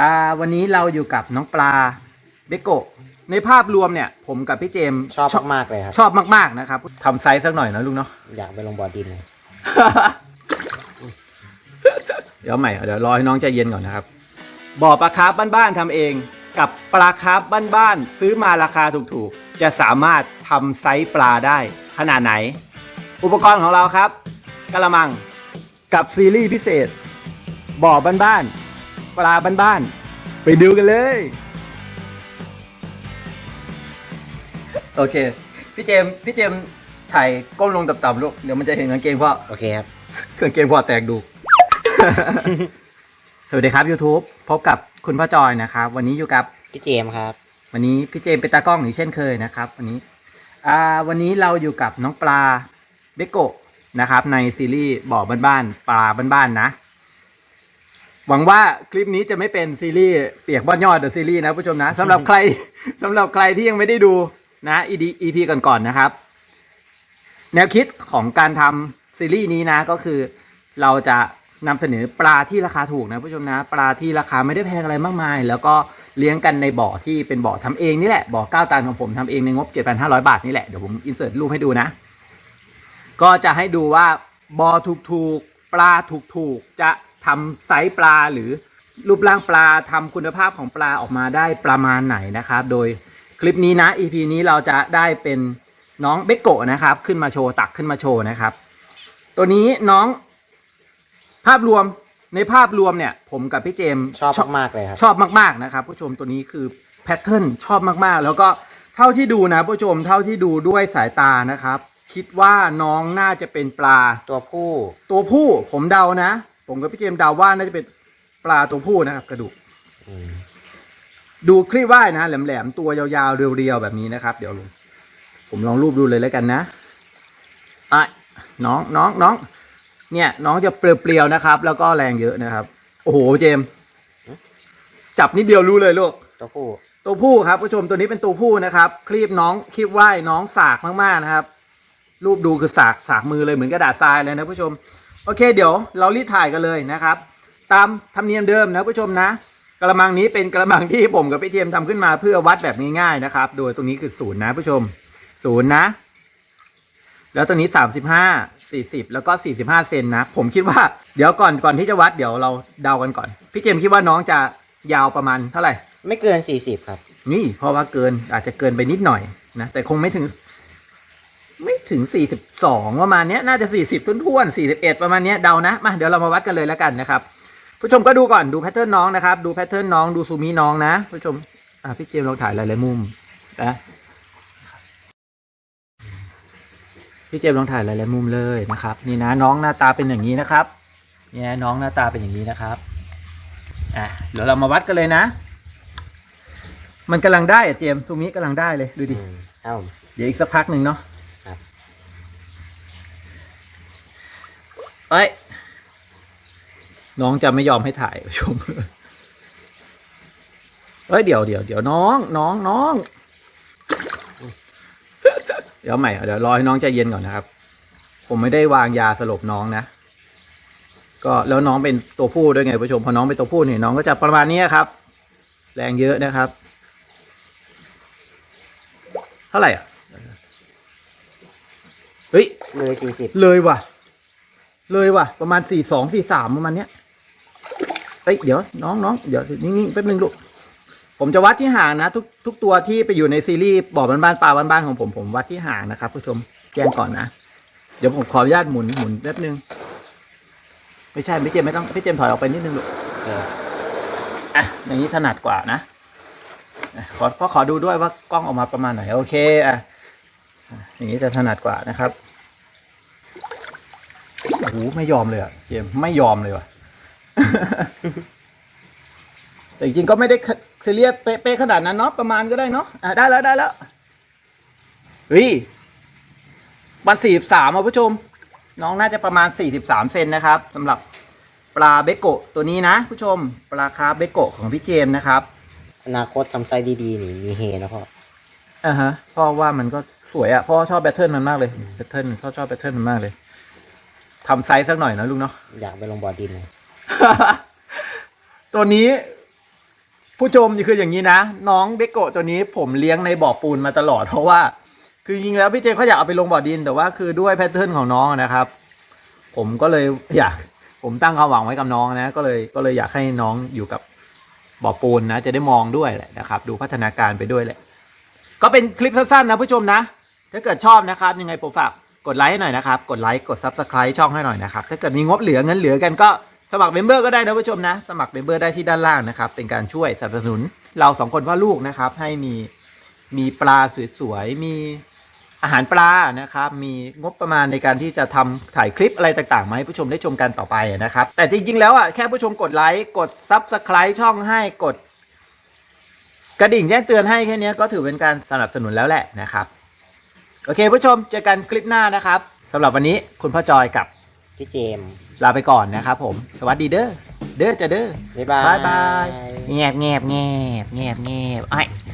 อ่าวันนี้เราอยู่กับน้องปลาเบโกะในภาพรวมเนี่ย ผมกับพี่เจมส์ชอบมากๆเลยครับ ชอบมากๆนะครับทำไซส์สักหน่อยนะลุงเนาะ อยากไปลงบ่อดินเลย เดี๋ยวใหม่เดี๋ยวรอให้น้องใจเย็นก่อนนะครับ บ่อปลาคาร์ฟบ้านๆทำเอง กับปลาคาร์ฟบ้านๆซื้อมาราคาถูกๆ จะสามารถทำไซส์ปลาได้ขนาดไหน อุปกรณ์ของเราครับกระมังกับซีรีส์พิเศษ บ่อบ้านๆ ปลาบ้านๆ ไปดูกันเลย โอเค พี่เจมส์พี่เจมส์ถ่ายก้มลงต่ำๆลูก เดี๋ยวมันจะเห็นกางเกงพ่อโอเคครับเครื่องเกมพอแตกดู สวัสดีครับ YouTube พบกับคุณพ่อจอยนะครับ วันนี้อยู่กับ พี่เจมส์ครับ วันนี้พี่เจมส์เป็นตากล้องอย่างเช่นเคยนะครับ วันนี้อ่าวันนี้เราอยู่กับน้องปลาเบโกะนะครับ ในซีรีส์บ่อบ้านๆปลาบ้านๆนะ หวังว่าคลิปนี้จะไม่เป็นซีรีส์เปียกบ้านยอดเดอะซีรีส์นะผู้ชมนะสำหรับใครสำหรับใครที่ยังไม่ได้ดูนะ EP ก่อนๆนะครับ แนวคิดของการทำซีรีส์นี้นะก็คือเราจะนำเสนอปลาที่ราคาถูกนะผู้ชมนะ ปลาที่ราคาไม่ได้แพงอะไรมากมาย แล้วก็เลี้ยงกันในบ่อที่เป็นบ่อทำเองนี่แหละบ่อเก้าตันของผมทำเองในงบ 7,500 บาทนี่แหละเดี๋ยวผมอินเสิร์ตรูปให้ดูนะ ก็จะให้ดูว่าบ่อถูกๆปลาถูกๆจะ ทำไซส์ปลาหรือรูปร่างปลาทำคุณภาพของปลาออกมาได้ประมาณไหนนะครับ โดยคลิปนี้นะ EP นี้เราจะได้เป็นน้องเบกโกะนะครับ ขึ้นมาโชว์ตักขึ้นมาโชว์นะครับ ตัวนี้น้องภาพรวมในภาพรวมเนี่ย ผมกับพี่เจมส์ชอบมากๆเลยครับชอบมากๆนะครับ ผู้ชมตัวนี้คือแพทเทิร์นชอบมากๆ แล้วก็เท่าที่ดูนะผู้ชมเท่าที่ดูด้วยสายตานะครับ คิดว่าน้องน่าจะเป็นปลาตัวผู้ ตัวผู้ผมเดานะ ผมกับพี่เจมส์เดาว่าน่าจะเป็นปลาตัวผู้นะครับ กระดูกอืมดูคลี่ว่ายนะแหลมๆตัวยาวๆเรียวๆแบบนี้นะครับ เดี๋ยวลงผมลองรูปดูเลยแล้วกันนะอะน้องน้องน้องเนี่ย น้องจะเปรียวๆนะครับ แล้วก็แรงเยอะนะครับ โอ้โหเจมส์จับนิดเดียวรู้เลยลูกตัวผู้ตัวผู้ครับผู้ชมตัวนี้เป็นตัวผู้นะครับคลีบน้องคลีบว่ายน้องสากมากๆนะครับ รูปดูคือสากสากมือเลยเหมือนกระดาษทรายเลยนะผู้ชม โอเคเดี๋ยวเรารีดถ่ายกันเลยนะครับ ตามธรรมเนียมเดิมนะผู้ชมนะกระมังนี้เป็นกระมังที่ผมกับพี่เทียมทำขึ้นมาเพื่อวัดแบบง่ายๆนะครับ โดยตรงนี้คือศูนย์นะผู้ชมศูนย์นะ แล้วตรงนี้สามสิบห้าสี่สิบแล้วก็สี่สิบห้าเซนนะ ผมคิดว่าเดี๋ยวก่อนก่อนที่จะวัดเดี๋ยวเราเดากันก่อน พี่เจมส์คิดว่าน้องจะยาวประมาณเท่าไหร่ ไม่เกิน40ครับ นี่เพราะว่าเกินอาจจะเกินไปนิดหน่อยนะแต่คงไม่ถึงไม่ ถึงสี่สิบสองประมาณเนี้ยน่าจะสี่สิบท้วนๆสี่สิบเอ็ดประมาณเนี้ยเดานะมาเดี๋ยวเรามาวัดกันเลยแล้วกันนะครับ ผู้ชมก็ดูก่อนดูแพทเทิร์นน้องนะครับ ดูแพทเทิร์นน้องดูซูมิน้องนะ ผู้ชมอะพี่เจมส์ลองถ่ายหลายๆมุมนะพี่เจมส์ลองถ่ายหลายๆมุมเลยนะครับ นี่นะน้องหน้าตาเป็นอย่างนี้นะครับนี่นะน้องหน้าตาเป็นอย่างนี้นะครับอะเดี๋ยวเรามาวัดกันเลยนะ มันกำลังได้อะเจมส์ซูมิกำลังได้เลยดูดิอืมเอ้าเดี๋ยวอีกสักพักหนึ่งเนาะ ครับ เอ้ยน้องจะไม่ยอมให้ถ่ายชมเอ้ยเดี๋ยวเดี๋ยวเดี๋ยวน้องน้องน้องเดี๋ยวใหม่เดี๋ยวรอให้น้องใจเย็นก่อนนะครับ ผมไม่ได้วางยาสลบน้องนะก็แล้วน้องเป็นตัวผู้ด้วยไงผู้ชมพอน้องเป็นตัวผู้เนี่ยน้องก็จะประมาณนี้ครับ แรงเยอะนะครับ เท่าไหร่อะเฮ้ยเลย40เลยว่ะ เลยว่ะ ประมาณสี่สองสี่สามประมาณเนี้ยเอ้ยเดี๋ยวน้องน้องเดี๋ยวนิ่งๆแป๊บนึงลูกผมจะวัดที่ห่างนะ ทุกทุกตัวที่ไปอยู่ในซีรีส์บ่อบ้านๆปลาบ้านๆของผมผมวัดที่ห่างนะครับผู้ชมแจ้งก่อนนะ เดี๋ยวผมขออนุญาตหมุนหมุนแป๊บนึง ไม่ใช่พี่เจมส์ไม่ต้องพี่เจมส์ถอยออกไปนิดนึงลูกอะอย่างนี้ถนัดกว่านะอะขอพ่อขอดูด้วยว่ากล้องออกมาประมาณไหนโอเคอะอะอย่างนี้จะถนัดกว่านะครับ โอ้โหไม่ยอมเลยอะเกมไม่ยอมเลยว่ะ แต่จริงๆก็ไม่ได้เซีเรียสเป๊ะๆขนาดนั้นเนาะประมาณก็ได้เนาะอะได้แล้วได้แล้วเฮ้ยวันสี่สามอะผู้ชม น้องน่าจะประมาณสี่สิบสามเซนนะครับสำหรับปลาเบโกะตัวนี้นะ ผู้ชม ปลาคาร์ฟเบโกะของพี่เจมส์นะครับอนาคตทำไซส์ดีๆนี่มีเฮนะพ่ออ่าฮะเพราะว่ามันก็สวยอะพ่อชอบแบทเทิลมันมากเลยแบทเทิลพ่อชอบแบทเทิลมันมากเลย ทำไซส์สักหน่อยนะลุงเนาะ อยากไปลงบ่อดินเลยตัวนี้ ผู้ชมคืออย่างนี้นะ น้องเบโกะตัวนี้ผมเลี้ยงในบ่อปูนมาตลอดเพราะว่า คือจริงๆแล้วพี่เจเขาอยากเอาไปลงบ่อดิน แต่ว่าคือด้วยแพทเทิร์นของน้องนะครับ ผมก็เลยอยาก ผมตั้งความหวังไว้กับน้องนะ ก็เลยก็เลยอยากให้น้องอยู่กับบ่อปูนนะ จะได้มองด้วยแหละนะครับ ดูพัฒนาการไปด้วยแหละ ก็เป็นคลิปสั้นๆนะผู้ชมนะ ถ้าเกิดชอบนะครับ ยังไงผมฝาก กดไลค์ให้หน่อยนะครับ กดไลค์กด subscribe ช่องให้หน่อยนะครับ ถ้าเกิดมีงบเหลือเงินเหลือกันก็สมัครเมมเบอร์ก็ได้นะผู้ชมนะ สมัครเมมเบอร์ได้ที่ด้านล่างนะครับ เป็นการช่วยสนับสนุนเราสองคนพ่อลูกนะครับ ให้มีมีปลาสวยๆ มีอาหารปลานะครับ มีงบประมาณในการที่จะทำถ่ายคลิปอะไรต่างๆมาให้ผู้ชมได้ชมกันต่อไปนะครับ แต่จริงๆ แล้วอะแค่ผู้ชมกดไลค์ กด subscribe ช่องให้กด กระดิ่งแจ้งเตือนให้แค่นี้ก็ถือเป็นการสนับสนุนแล้วแหละนะครับ โอเคผู้ชมเจอกันคลิปหน้านะครับสำหรับวันนี้คุณพ่อจอยกับพี่เจมส์ลาไปก่อนนะครับผม สวัสดีเด้อเด้อจะเด้อบ๊ายบายบายบายแงบแงบแงบแงบแงบไอ้